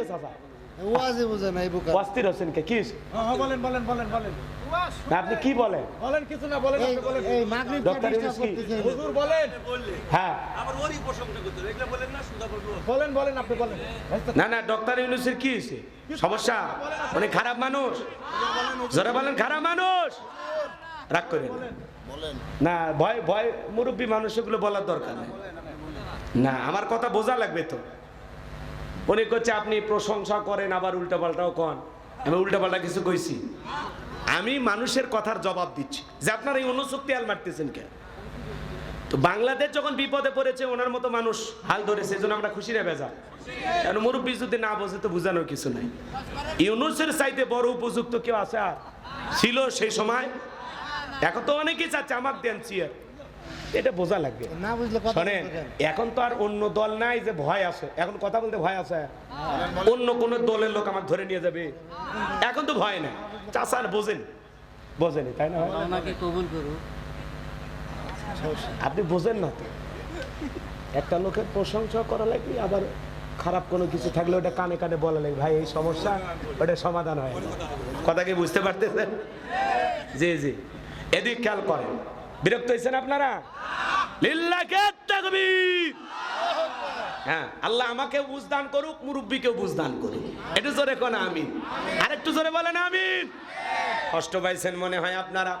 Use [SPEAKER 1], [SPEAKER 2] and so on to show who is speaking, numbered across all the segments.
[SPEAKER 1] হয়েছে চাচা
[SPEAKER 2] ওয়াজে বুঝে নাই বোকা।
[SPEAKER 1] অস্থির হচ্ছেন কে কি
[SPEAKER 3] হ্যাঁ বলেন বলেন বলেন বলেন।
[SPEAKER 1] আপনি কি বলেন?
[SPEAKER 3] বলেন কিছু না বলেন আপনি বলেন
[SPEAKER 2] এই মাগরিব
[SPEAKER 1] ডক্টর ইউনুস কি?
[SPEAKER 3] হুজুর বলেন।
[SPEAKER 1] হ্যাঁ।
[SPEAKER 4] আবার ওরই প্রশংসা করতে। এগুলো বলেন না সুদা বলব
[SPEAKER 3] বলেন বলেন আপনি বলেন।
[SPEAKER 1] না না ডক্টর ইউনুসের কি হয়েছে সমস্যা? উনি খারাপ মানুষ। জোরে বলেন খারাপ মানুষ। রাগ করেন। না। না ভয় ভয় মুরব্বী মানুষ এগুলো বলার দরকার নেই। না আমার কথা বোঝা লাগবে তো। উনি করছে আপনি প্রশংসা করেন, আবার উল্টা পাল্টাও কন। আমি উল্টা পাল্টা কিছু কইছি। আমি মানুষের কথার জবাব দিচ্ছি। যে আপনার এই অনুশক্তি আল মারতেছেন কেন তো বাংলাদেশ যখন বিপদে পড়েছে, ওনার মতো মানুষ হাল ধরেছে, এই জন্য আমরা খুশি রে বেজা কারণ মুরব্বী যদি না বোঝে, তো বোঝানোর কিছু নাই। ইউনুসের চাইতে বড় উপযুক্ত কেউ আছে আর? ছিল সেই সময়। এখন তো অনেকেই চাচ্ছে আমার দেন চেয়ার এটা বোঝা লাগবে।
[SPEAKER 2] না বুঝলে
[SPEAKER 1] শোনেন এখন তো আর অন্য দল নাই যে ভয় আছে। এখন কথা বলতে ভয় আছে। অন্য কোন দলের লোক আমার ধরে নিয়ে যাবে। এখন তো ভয় নাই। চাষার বোঝেন। বোঝেনি তাই না?
[SPEAKER 5] কবুল
[SPEAKER 1] আপনি বোঝেন না তো। একটা লোকের প্রশংসা করা লাগবে আবার খারাপ কোনো কিছু থাকলে ওটা কানে কানে বলা লাগবে। ভাই এই সমস্যা ওটা সমাধান হয় কথা কি বুঝতে পারতেছেন? জি জি। এদিক খেয়াল করেন। বিরক্ত হয়েছেন আপনারা? হ্যাঁ আল্লাহ আমাকে বুঝদান করুক মুরব্বীকেও বুঝদান করুক। একটু জোরে কোন আমিন। আর একটু জোরে বলেন আমিন। কষ্ট পাইছেন মনে হয় আপনারা?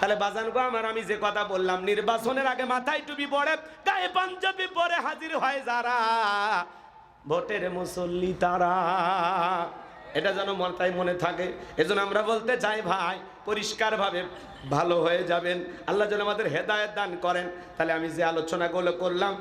[SPEAKER 1] তাহলে বাজান গো আমার আমি যে কথা বললাম নির্বাচনের আগে মাথায় টুপি পরে গায়ে পাঞ্জাবি পরে হাজির হয় যারা। ভোটের মুসল্লি তারা। এটা যেন মাথায় মনে থাকে। এজন্য আমরা বলতে চাই ভাই পরিষ্কারভাবে ভালো হয়ে যাবেন। আল্লাহ যেন আমাদের হেদায়ত দান করেন। তাহলে আমি যে আলোচনাগুলো করলাম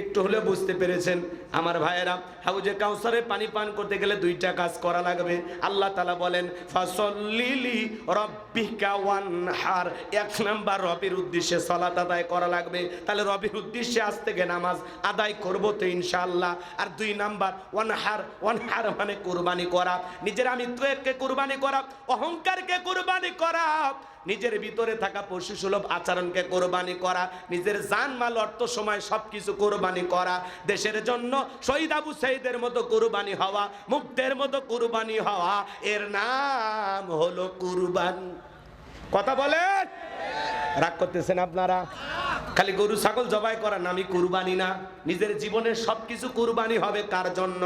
[SPEAKER 1] একটু হলে বুঝতে পেরেছেন আমার ভাইয়েরা। হাউজে কাউসারে পানি পান করতে গেলে দুইটা কাজ করা লাগবে। আল্লাহ তালা বলেন, ফাসল্লিলি রব্বিকা ওয়ানহার। এক নাম্বার রবির উদ্দেশ্যে সলাত আদায় করা লাগবে। তাহলে রবির উদ্দেশ্যে আজ থেকে নামাজ আদায় করব তো ইনশাআল্লাহ। আর দুই নাম্বার, ওয়ানহার ওয়ানহার মানে কুরবানি করা। নিজের আমিত্বকে কোরবানি করা, অহংকারকে কুরবানি করা। নিজের ভিতরে থাকা পশু সুলভ আচরণকে কোরবানি করা। নিজের যান মাল অর্থ, সময় সবকিছু কোরবানি করা। দেশের জন্য শহীদ আবু সাইদের মতো কোরবানি হওয়া মুক্তের মতো কোরবানি হওয়া। এর নাম হলো কুরবানি। কথা বলেন রাগ করতেছেন আপনারা? খালি গরু, ছাগল জবাই করার নামই কুরবানি না। নিজের জীবনের সবকিছু কুরবানি হবে কার জন্য?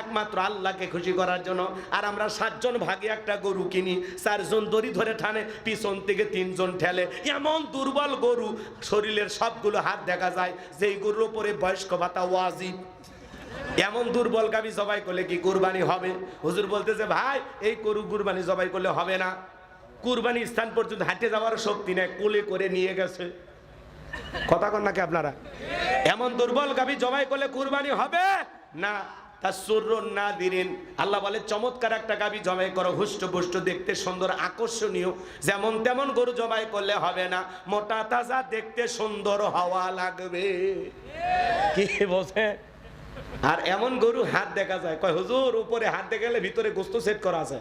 [SPEAKER 1] একমাত্র আল্লাহকে খুশি করার জন্য। আর আমরা সাতজন ভাগে একটা গরু কিনি, চারজন দড়ি ধরে ঠানে পিছন থেকে তিনজন ঠেলে। এমন দুর্বল গরু শরীরের সবগুলো হাত দেখা যায়, যেই গরুর উপরে বয়স্ক ভাতা ওয়াজিব। এমন দুর্বল গাবি জবাই করলে কি কুরবানি হবে? হুজুর বলতেছে, ভাই, এই গরু কুরবানি জবাই করলে হবে না। কুরবানি স্থান পর্যন্ত হাঁটে যাওয়ার শক্তি নেই, কোলে করে নিয়ে গেছে। কথা কন নাকি আপনারা? এমন দুর্বল গাবি জবাই করলে কুরবানি হবে? না না দিলেন আল্লাহ বলে, চমৎকার একটা গাবি জবাই করো, হুষ্ট পুষ্ট, দেখতে সুন্দর, আকর্ষণীয়। যেমন তেমন গরু জবাই করলে হবে না, মোটা তাজা, দেখতে সুন্দর হওয়া লাগবে। কি বোঝে আর এমন গরু হাত দেখা যায়। কয়, হুজুর, উপরে হাত দেখে গেলে ভিতরে গোস্ত সেট করা আছে।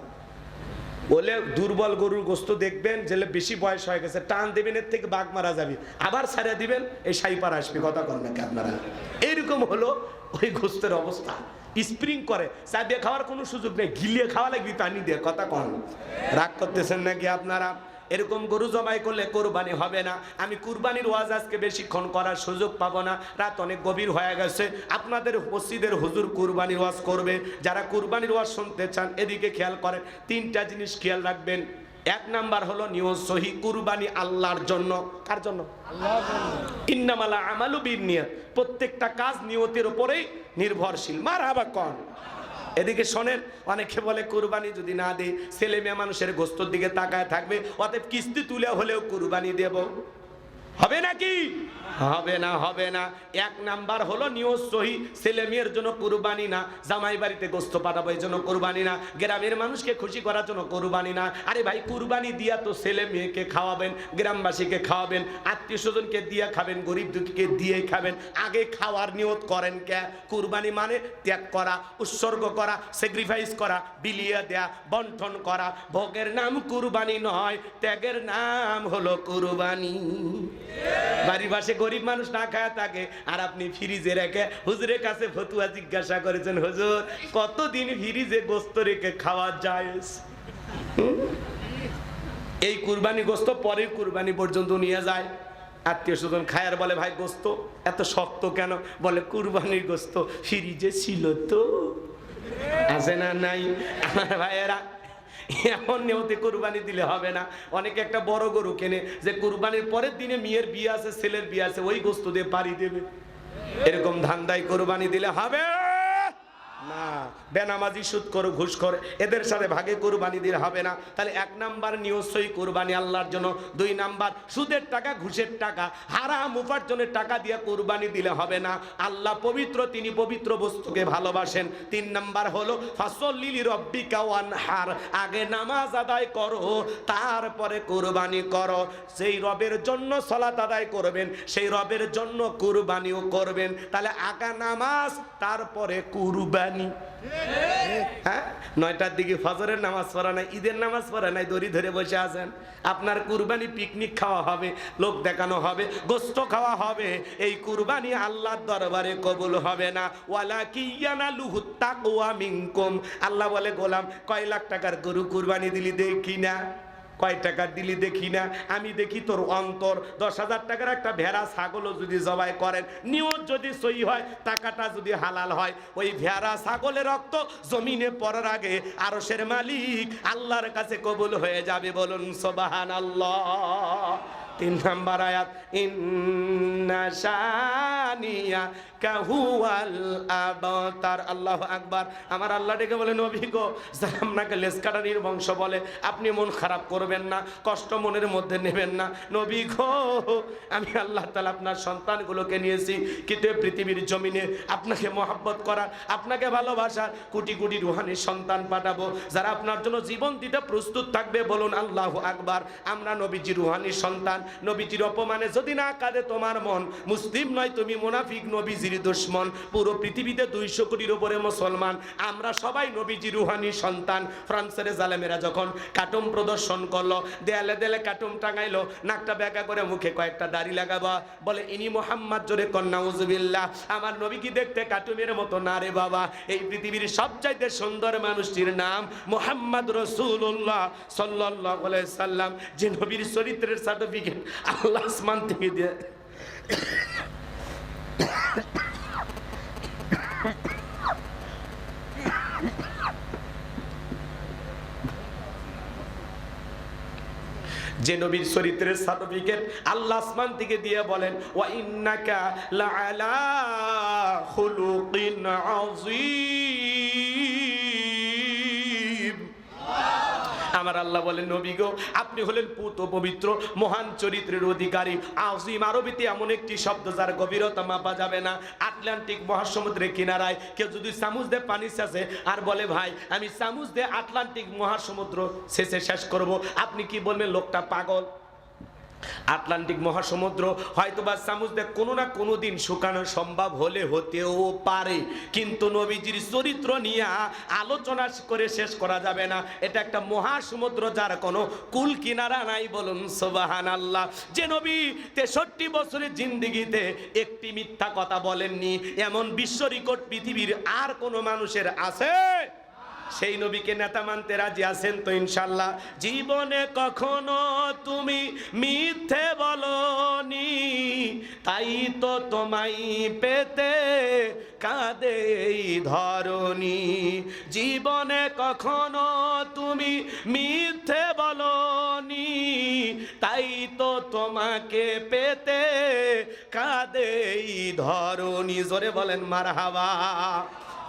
[SPEAKER 1] বলে দুর্বল গরুর গোস্ত দেখবেন যেলে বেশি বয়স হয়ে গেছে, টান দেবেন, এর থেকে বাঘ মারা যাবে। আবার সারা দিবেন, এই সাইপার আসবে, কথা কর নাকি আপনারা? এইরকম হলো ওই গোস্তের অবস্থা। স্প্রিং করে, চা দিয়ে খাওয়ার কোনো সুযোগ নেই, গিলিয়ে খাওয়া লাগবে, পানি দিয়ে, কথা কন। রাগ করতেছেন নাকি আপনারা? এরকম গরু জবাই করলে কোরবানি হবে না। আমি কুরবানির ওয়াজ আজকে বেশিক্ষণ করার সুযোগ পাবো না। রাত অনেক গভীর হয়ে গেছে। আপনাদের মসজিদের হুজুর কুরবানির ওয়াজ করবে। যারা কুরবানির ওয়াজ শুনতে চান, এদিকে খেয়াল করেন, তিনটা জিনিস খেয়াল রাখবেন। এক নাম্বার হলো নিয়ত সহি, কুরবানি আল্লাহর জন্য। কার জন্য? ইন্নামালা আমালু বিন নিয়ত। প্রত্যেকটা কাজ নিয়তের উপরেই নির্ভরশীল। মার হাবা কন। এদিকে শোনেন, অনেকে বলে কুরবানি যদি না দেয় ছেলে মেয়ে মানুষের গোস্তর দিকে তাকায় থাকবে, অতএব কিস্তি তুলে হলেও কুরবানি দেব। হবে নাকি? হবে না হবে না। এক নাম্বার হলো নিয়ত সহি। ছেলে মেয়ের জন্য কুরবানি না, জামাই বাড়িতে গোস্ত পাঠাবো এই জন্য কোরবানি না, গ্রামের মানুষকে খুশি করার জন্য কোরবানি না। আরে ভাই, কুরবানি দিয়া তো ছেলে মেয়েকে খাওয়াবেন, গ্রামবাসীকে খাওয়াবেন, আত্মীয় স্বজনকে দিয়ে খাবেন, গরিব দুঃখীকে দিয়ে খাবেন। আগে খাওয়ার নিয়ত করেন কে? কুরবানি মানে ত্যাগ করা, উৎসর্গ করা স্যাক্রিফাইস করা, বিলিয়ে দেয়া, বন্টন করা। ভোগের নাম কুরবানি নয়, ত্যাগের নাম হলো কুরবানি। বাড়ির পাশে গরিব মানুষ না খায় থাকে, আর আপনি ফ্রিজে রেখে হুজুরের কাছে ফতুয়া জিজ্ঞাসা করেছেন, হুজুর, কতদিন ফ্রিজে গোস্ত রেখে খাওয়া যায়? এই কুরবানি গোস্ত পরের কুরবানি পর্যন্ত নিয়ে যায়। আত্মীয় স্বজন খায় আর বলে, ভাই, গোস্ত এত শক্ত কেন? বলে, কুরবানির গোস্ত ফ্রিজে ছিল তো। আছে না নাই? আমার ভাইয়েরা এমন নিয়তে কুরবানি দিলে হবে না। অনেকে একটা বড় গরু কেনে যে কোরবানির পরের দিনে মেয়ের বিয়ে আছে, ছেলের বিয়ে আছে, ওই গোস্ত দিয়ে পাড়ি দেবে। এরকম ধান্দায় কোরবানি দিলে হবে। না বেনামাজি সুদ করো, ঘুষ করে, এদের সাথে ভাগে কোরবানি দিলে হবে না। তাহলে এক নাম্বার নিয়সই কোরবানি আল্লাহর জন্য। দুই নাম্বার, সুদের টাকা, ঘুষের টাকা, হারাম উপার্জনের টাকা দিয়ে কোরবানি দিলে হবে না। আল্লাহ পবিত্র, তিনি পবিত্র বস্তুকে ভালোবাসেন। তিন নাম্বার হলো ফাসল্লিলি রব্বিকা ওয়ানহার, আগে নামাজ আদায় করো, তারপরে কোরবানি করো। সেই রবের জন্য সলাত আদায় করবেন, সেই রবের জন্য কুরবানিও করবেন। তাহলে আগা নামাজ, তারপরে কুরবানি। হ্যাঁ? নয়টার দিকে ফজরের নামাজ পড়া নাই, ঈদের নামাজ পড়া নাই, দড়ি ধরে বসে আছেন। আপনার কুরবানি পিকনিক খাওয়া হবে, লোক দেখানো হবে, গোস্ত খাওয়া হবে। এই কুরবানি আল্লাহর দরবারে কবুল হবে না। ওয়ালা কিয়ানা লুহুত্তা মিনকুম। আল্লাহ বলে, গোলাম, কয় লাখ টাকার গরু কুরবানি দিলি দেখি না? কয় টাকা দিলি দেখি না? আমি দেখি তোর অন্তর। দশ হাজার টাকার একটা ভেড়া, ছাগলও যদি জবাই করেন নিয়ত যদি সই হয়, টাকাটা যদি হালাল হয়, ওই ভেড়া, ছাগলের রক্ত জমিনে পড়ার আগে আরশের মালিক আল্লাহর কাছে কবুল হয়ে যাবে বলুন সোবাহান আল্লাহ তিন নাম্বার আয়াত, ইন্না শানিয়া আবতার। আল্লাহ আকবার। আমার আল্লাহ ডেকে বলে, নবী গো যারা আপনাকে লেস কাটারির বংশ বলে? আপনি মন খারাপ করবেন না, কষ্ট মনের মধ্যে নেবেন না। নবী গো, আমি আল্লাহ তালা আপনার সন্তানগুলোকে নিয়েছি। কিন্তু পৃথিবীর জমিনে আপনাকে মহাব্বত করার, আপনাকে ভালোবাসার কোটি কোটি রুহানি সন্তান পাঠাবো। যারা আপনার জন্য জীবন দিতে প্রস্তুত থাকবে, বলুন আল্লাহ আকবার। আমরা নবীজি রুহানি সন্তান, নবীজির অপমানে যদি না কাঁদে তোমার মন। মুসলিম নয়, তুমি মোনাফিক নবীজির দুশ্মন, পুরো পৃথিবীতে দুইশো কোটির উপরে মুসলমান। আমরা সবাই নবীজি রুহানি সন্তান। ফ্রান্সের জালেমেরা যখন কাটুম প্রদর্শন করল, দেয়ালে দেয়ালে কাটুম টাঙাইলো, নাকটা ব্যাকা করে মুখে কয়েকটা দাড়ি লাগাবা, বলে, ইনি মোহাম্মদ জোরে কন্যা উজবিল্লাহ আমার নবী কি দেখতে কাটুমের মতো? না রে বাবা। এই পৃথিবীর সবচাইতে সুন্দর মানুষটির নাম মোহাম্মদ রসুল্লাহ সাল্লাহ সাল্লাম। যে নবীর চরিত্রের সার্টিফিকেট আল্লাহ আসমান থেকে দিয়ে যে নবীর চরিত্রের সার্টিফিকেট আল্লাহ আসমান থেকে দিয়ে বলেন ওয়া ইন্নাকা লাআলা খুলুকিন আযীম। আমার আল্লাহ বলেন, নবী গো, আপনি হলেন পুত পবিত্র, মহান চরিত্রের অধিকারী। আজিম আরবিতে এমন একটি শব্দ যার গভীরতা মাপা যাবে না। আটলান্টিক মহাসমুদ্রের কিনারায় কেউ যদি সামুজ দিয়ে পানি শেষে আর বলে, ভাই, আমি চামুচ দিয়ে আটলান্টিক মহাসমুদ্র শেষে শেষ করব। আপনি কি বলবেন, লোকটা পাগল? আটলান্টিক মহাসমুদ্র, হয়তোবা সামুদ্রে কোনো না কোনো দিন শুকানো সম্ভব হলে হতেও পারে। কিন্তু নবীজির চরিত্র নিয়ে আলোচনা করে শেষ করা যাবে না। এটা একটা মহাসমুদ্র যার কোনো কুল কিনারা নাই বলুন সোবাহান আল্লাহ যে নবী তেষট্টি বছরের জিন্দিগিতে একটি মিথ্যা কথা বলেননি, এমন বিশ্ব রেকর্ড পৃথিবীর আর কোনো মানুষের আছে? সেই নবীকে নেতা মানতে রাজি আছেন তো ইনশাল্লাহ জীবনে কখনো তুমি মিথ্যে বলনি, তাই তো তোমায় পেতে কাঁদে ধরনি। জীবনে কখনো তুমি মিথ্যে বলনি, তাই তো তোমাকে পেতে কাঁদে ধরনি। জোরে বলেন, মারহাবা।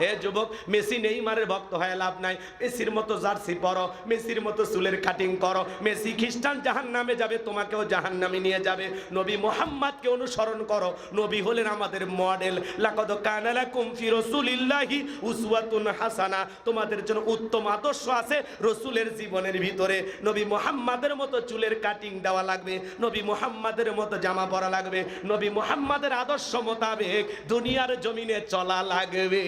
[SPEAKER 1] হে যুবক, মেসি নেইমারের ভক্ত হয়ে লাভ নাই। মেসির মতো জার্সি পরো, মেসির মতো চুলের কাটিং করো। মেসি খ্রিস্টান জাহান নামে যাবে, তোমাকেও জাহান নামে নিয়ে যাবে। নবী মোহাম্মদকে অনুসরণ করো। নবী হলেন আমাদের মডেল লাকদ কানালা কুমফি রসুলিল্লাহি উসওয়াতুন হাসানা। তোমাদের জন্য উত্তম আদর্শ আছে রসুলের জীবনের ভিতরে। নবী মোহাম্মদের মতো চুলের কাটিং দেওয়া লাগবে। নবী মোহাম্মদের মতো জামা পরা লাগবে। নবী মোহাম্মদের আদর্শ মোতাবেক দুনিয়ার জমিনে চলা লাগবে।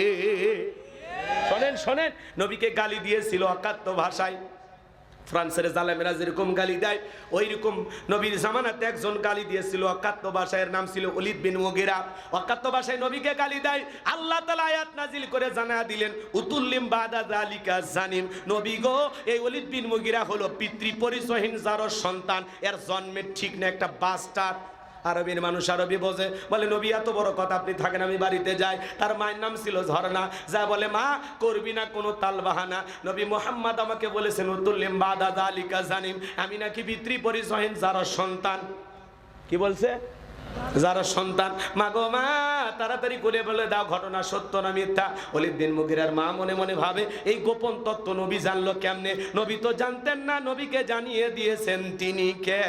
[SPEAKER 1] শোনেন শোনেন, নবীকে গালি দিয়েছিল অকাত্য ভাষায়। ফ্রান্সের জালেমেরা যেরকম গালি দেয় ওই রকম নবীর জামানাতে একজন গালি দিয়েছিল অকাত্য ভাষায়। নাম ছিল অলিদ বিন মুগিরা। অকাত্য ভাষায় নবীকে গালি দেয়। আল্লাহ তালা আয়াত নাজিল করে জানা দিলেন, উতুল্লিম বাদা জালিকা জানিম। নবী গো, এই অলিদ বিন মুগিরা হলো পিতৃ পরিচয়হীন যার সন্তান। এর জন্মের ঠিক না, একটা বাস্টার আরবের মানুষ আরবি বোঝে। বলে, নবী, এত বড় কথা আপনি থাকেন, আমি বাড়িতে যাই। তার মায়ের নাম ছিল ঝর্ণা। যা বলে, মা, করবি না কোনো তাল বাহানা নবী মোহাম্মদ আমাকে বলেছেন উতুল্লিম বাদা জালিকা জানিম। আমি নাকি পিতৃ পরিচয়হীন যার সন্তান। কি বলছে? যারা সন্তান। মা গো, মা, তাড়াতাড়ি করে বলে দাও, ঘটনা সত্য না মিথ্যা? অলিদ্দিন মুগিরার মা মনে মনে ভাবে, এই গোপন তত্ত্ব নবী জানলো কেমনে? নবী তো জানতেন না, নবীকে জানিয়ে দিয়েছেন তিনি কে?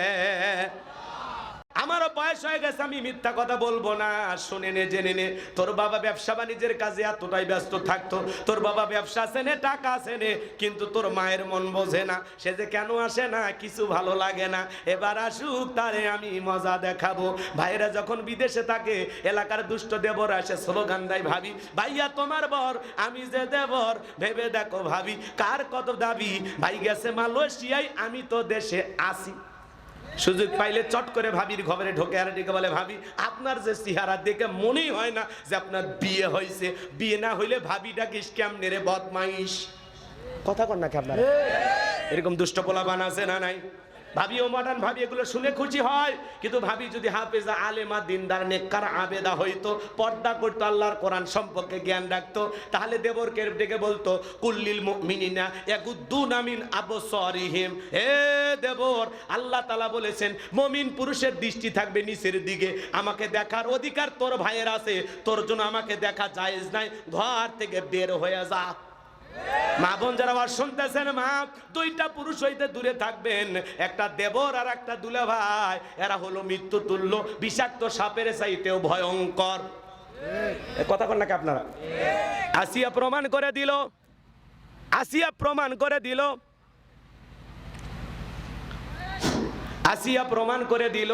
[SPEAKER 1] আমারও বয়স হয়ে গেছে, আমি মিথ্যা কথা বলব না। শুনে নে, জেনে নে, তোর বাবা ব্যবসা বাণিজ্যের কাজে এতটাই ব্যস্ত থাকতো। তোর বাবা ব্যবসা আছে নে, টাকা আছে নে, কিন্তু তোর মায়ের মন বোঝে না। সে যে কেন আসে না, কিছু ভালো লাগে না। এবার আসুক, তারে আমি মজা দেখাবো। ভাইরা যখন বিদেশে থাকে, এলাকার দুষ্ট দেবর আসে স্লোগান দেয়, ভাবি, ভাইয়া তোমার বর, আমি যে দেবর, ভেবে দেখো ভাবি, কার কত দাবি? ভাই গেছে মালয়েশিয়ায়, আমি তো দেশে আসি সুযোগ পাইলে চট করে ভাবির ঘরে ঢোকে আর ডেকে বলে ভাবি আপনার যে চেহারা দেখে মনেই হয় না যে আপনার বিয়ে হয়েছে বিয়ে না হইলে ভাবি ডাকিস কেমনে রে বদমাইশ? কথা কর নাকি আপনারা? এরকম দুষ্ট পোলাবান আছে না নাই? ভাবি ও মডার্ন ভাবি, এগুলো শুনে খুশি হয়। কিন্তু ভাবি, যদি হাফেজা আলেমা দিনদার নেককার আবেদা হইতো, পর্দা করতো, আল্লাহর কোরআন সম্পর্কে জ্ঞান রাখতো, তাহলে দেবরকে ডেকে বলতো, কুল্লিল মুমিনিনা ইয়াগুদ্দুনা মিন আবসারিহিম। হে দেবর, আল্লাহ তাআলা বলেছেন, মুমিন পুরুষের দৃষ্টি থাকবে নিচের দিকে। আমাকে দেখার অধিকার তোর ভাইয়ের আছে। তোর জন্য আমাকে দেখা জায়েজ নাই। ঘর থেকে বের হয়ে যা। মা বোন যারা আবার শুনতেছেন মা, দুইটা পুরুষ হইতে দূরে থাকবেন, একটা দেবর আর একটা দুলে ভাই এরা হলো মৃত্যু তুল্য, বিষাক্ত সাপের চাইতেও ভয়ঙ্কর। কথা কন নাকি আপনারা? আসিয়া প্রমাণ করে দিল, আসিয়া প্রমাণ করে দিল, আসিয়া প্রমাণ করে দিল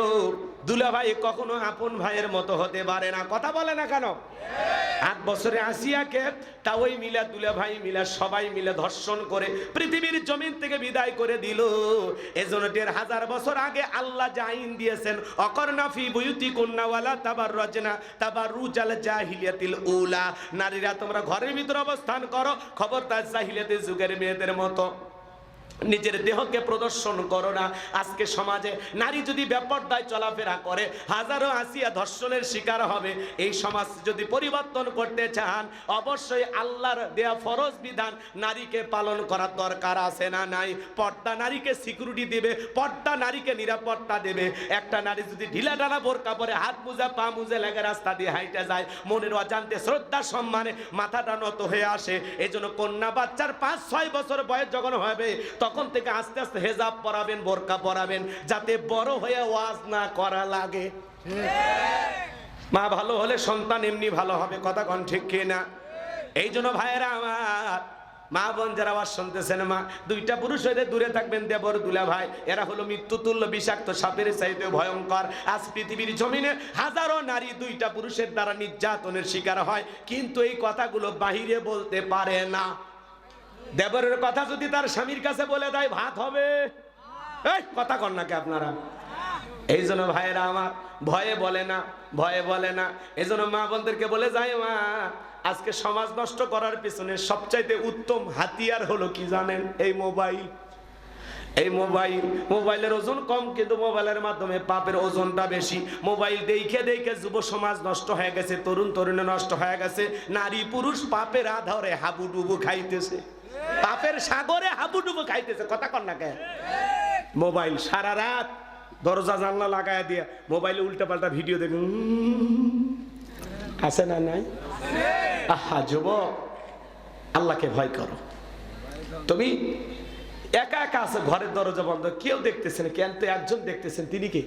[SPEAKER 1] দুলা ভাই কখনো আপন ভাইয়ের মতো হতে পারে না। কথা বলে না কেন? আট বছরে আসিয়াকে তা ওই মিলা দুলা ভাই মিলা সবাই মিলে ধর্ষণ করে পৃথিবীর জমিন থেকে বিদায় করে দিল। এজন্য দেড় হাজার বছর আগে আল্লাহ যে আইন দিয়েছেন অকর্ণাফি বুয়ুতি কন্যাওয়ালা তাবার রচনা তাবার রুজাল জাহিলিয়াতিল উলা। নারীরা তোমরা ঘরের ভিতরে অবস্থান করো, খবরদার জাহিলিয়াতের যুগের মেয়েদের মতো। নিজের দেহকে প্রদর্শন করো না। আজকে সমাজে নারী যদি ব্যাপারদায় চলাফেরা করে, হাজারো আসিয়া ধর্ষণের শিকার হবে। এই সমাজ যদি পরিবর্তন করতে চান, অবশ্যই আল্লাহর দেয়া ফরজ বিধান নারীকে পালন করার দরকার আছে না নাই। পর্দা নারীকে সিকিউরিটি দেবে, পর্দা নারীকে নিরাপত্তা দেবে। একটা নারী যদি ঢিলা ডানা বোরকা পরে হাত মুজা, পা মুজে লেগে রাস্তা দিয়ে হাইটে যায়, মনের অজান্তে শ্রদ্ধা সম্মানে মাথাটা নত হয়ে আসে। এই জন্য কন্যা বাচ্চার পাঁচ, ছয় বছর বয়স যখন হবে তখন থেকে আস্তে আস্তে হেজাব পরাবেন বোরকা পরাবেন, যাতে বড় হয়ে ওয়াজ না করা লাগে। মা ভালো হলে সন্তান এমনি ভালো হবে, কথা কন ঠিক কি না এই জন্য ভাইয়েরা আমার, মা বোন যারা আওয়াজ শুনতেছেন মা, দুইটা পুরুষ হইতে দূরে থাকবেন দেবর দুলা ভাই। এরা হলো মৃত্যুতুল্য বিষাক্ত সাপের চাইতে ভয়ঙ্কর। আজ পৃথিবীর জমিনে হাজারো নারী দুইটা পুরুষের দ্বারা নির্যাতনের শিকার হয়, কিন্তু এই কথাগুলো বাহিরে বলতে পারে না। দেবরের কথা যদি তার স্বামীর কাছে বলে দেয়, ভাত হবে। কথা কন নাকি আপনারা? এই জন্য ভাইয়েরা আমার ভয়ে বলে না, ভয়ে বলে না। এই জন্য মা বোনদেরকে বলে যায় মা, আজকে সমাজ নষ্ট করার পিছনে সবচাইতে উত্তম হাতিয়ার হলো কি জানেন? এই মোবাইল। এই মোবাইল। মোবাইলের ওজন কম, কিন্তু মোবাইলের মাধ্যমে পাপের ওজনটা বেশি। মোবাইল দেখে দেখে যুব সমাজ নষ্ট হয়ে গেছে, তরুণ তরুণী নষ্ট হয়ে গেছে, নারী পুরুষ পাপের আধারে হাবুডুবু খাইতেছে। পাপের সাগরে হাবুডুবু খাইতেছে কথা কর না কে? মোবাইল সারা রাত দরজা জানলা লাগায় দিয়ে মোবাইলে উল্টা পাল্টা ভিডিও দেখুন আছে না নাই? আহা যুবক আল্লাহকে ভয় করো। তুমি একা একা আছে ঘরের দরজা বন্ধ কেউ দেখতেছেন কেন তো একজন দেখতেছেন তিনি কি?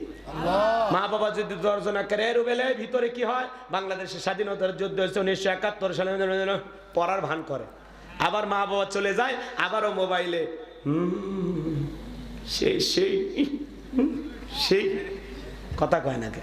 [SPEAKER 1] মা বাবা যদি দরজা না করে এর বেলায় ভিতরে কি হয়? বাংলাদেশের স্বাধীনতার যুদ্ধ হয়েছে উনিশশো একাত্তর সালে পড়ার ভান করে। আবার মা বাবা চলে যায় আবারও মোবাইলে সেই সেই সেই কথা কয় না কে